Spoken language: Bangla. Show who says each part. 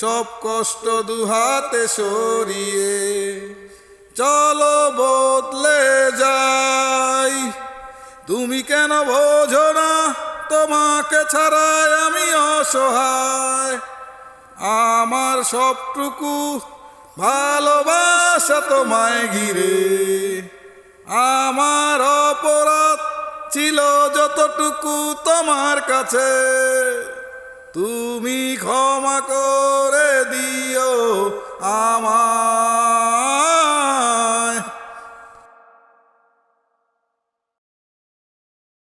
Speaker 1: সব কষ্ট দুহাতে সরিয়ে চলো বদলে যাই। তুমি কেন বোঝো না, তোমাকে ছাড়াই আমি অসহায়। আমার সবটুকু ভালোবাসা তোমায় ঘিরে। আমার অপরাধ ছিল যতটুকু তোমার কাছে। তুমি ক্ষমা করে। আমার